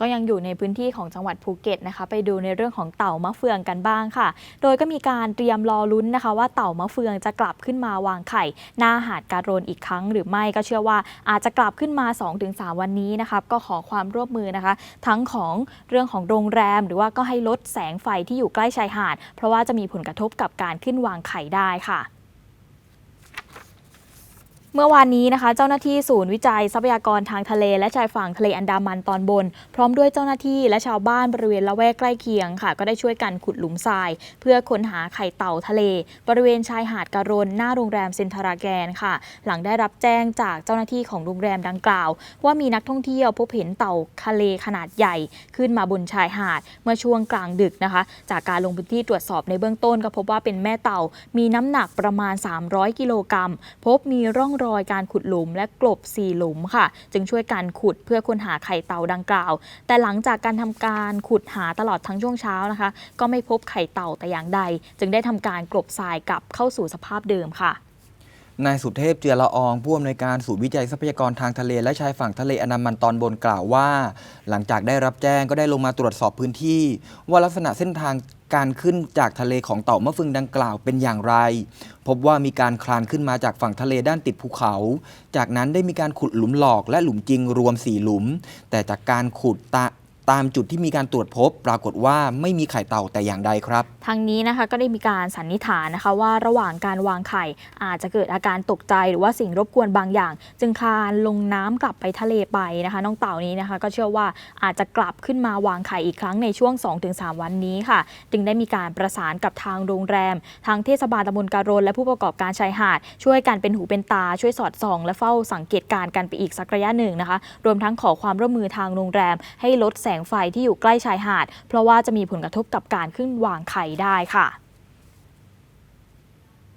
ก็ยังอยู่ในพื้นที่ของจังหวัดภูเก็ตนะคะ ไปดูในเรื่องของเต่ามะเฟืองกันบ้างค่ะ โดยก็มีการเตรียมรอลุ้นนะคะ ว่าเต่ามะเฟืองจะกลับขึ้นมาวางไข่หน้าหาดการรนอีกครั้ง หรือไม่ก็เชื่อว่าอาจจะกลับขึ้นมา 2-3 วันนี้นะคะก็ขอความร่วมมือนะคะ ทั้งของเรื่องของโรงแรม หรือว่าก็ให้ลดแสงไฟที่อยู่ใกล้ชายหาด เพราะว่าจะมีผลกระทบกับการขึ้นวางไข่ได้ค่ะ เมื่อวานนี้นะคะ เจ้าหน้าที่ศูนย์วิจัยทรัพยากรทางทะเล และชายฝั่งทะเลอันดามันตอนบน พร้อมด้วยเจ้าหน้าที่และชาวบ้านบริเวณละแวกใกล้เคียงค่ะ ก็ได้ช่วยกันขุดหลุมทราย เพื่อค้นหาไข่เต่าทะเล บริเวณชายหาดการนหน้าโรงแรมเซนทราแกนค่ะ หลังได้รับแจ้งจากเจ้าหน้าที่ของโรงแรมดังกล่าว ว่ามีนักท่องเที่ยวพบเห็นเต่าทะเลขนาดใหญ่ ขึ้นมาบนชายหาดเมื่อช่วงกลางดึกนะคะ จากการลงพื้นที่ตรวจสอบในเบื้องต้นก็พบว่าเป็นแม่เต่ามีน้ำหนักประมาณ 300 กิโลกรัมพบมีร่องรอยการขุดหลุมและกลบ4หลุมค่ะ จึงช่วยกันขุดเพื่อค้นหาไข่เต่าดังกล่าว แต่หลังจากการทำการขุดหาตลอดทั้งช่วงเช้านะคะ ก็ไม่พบไข่เต่าแต่อย่างใด จึงได้ทำการกลบทรายกลับเข้าสู่สภาพเดิมค่ะนายสุเทพเจือละอองผู้อำนวยการศูนย์วิจัยทรัพยากรทางทะเลและชายฝั่งทะเลอันดามันตอนบนกล่าวว่า หลังจากได้รับแจ้งก็ได้ลงมาตรวจสอบพื้นที่ ว่าลักษณะเส้นทาง การขึ้นจากทะเลของเต่ามะฟึงดังกล่าวเป็นอย่างไร พบว่ามีการคลานขึ้นมาจากฝั่งทะเลด้านติดภูเขา จากนั้นได้มีการขุดหลุมหลอกและหลุมจริงรวม 4 หลุม แต่จากการขุดตะ ตามจุดที่มีการตรวจพบ ปรากฏว่าไม่มีไข่เต่าแต่อย่างใดครับ ทางนี้นะคะก็ได้มีการสันนิษฐานนะคะว่าระหว่างการวางไข่อาจจะเกิดอาการตกใจหรือว่าสิ่งรบกวนบางอย่าง จึงคลานลงน้ำกลับไปทะเลไปนะคะ น้องเต่านี้นะคะ ก็เชื่อว่าอาจจะกลับขึ้นมาวางไข่อีกครั้งในช่วง 2-3 วันนี้ค่ะ จึงได้มีการประสานกับทางโรงแรม ทางเทศบาลตำบลการนและผู้ประกอบการชายหาด ช่วยกันเป็นหูเป็นตาช่วยสอดส่อง และเฝ้าสังเกตการณ์กันไปอีกสักระยะหนึ่งนะคะ รวมทั้งขอความร่วมมือทางโรงแรมให้ลดแสงไฟที่อยู่ใกล้ชายหาด เพราะว่าจะมีผลกระทบกับการขึ้นวางไข่ได้ค่ะ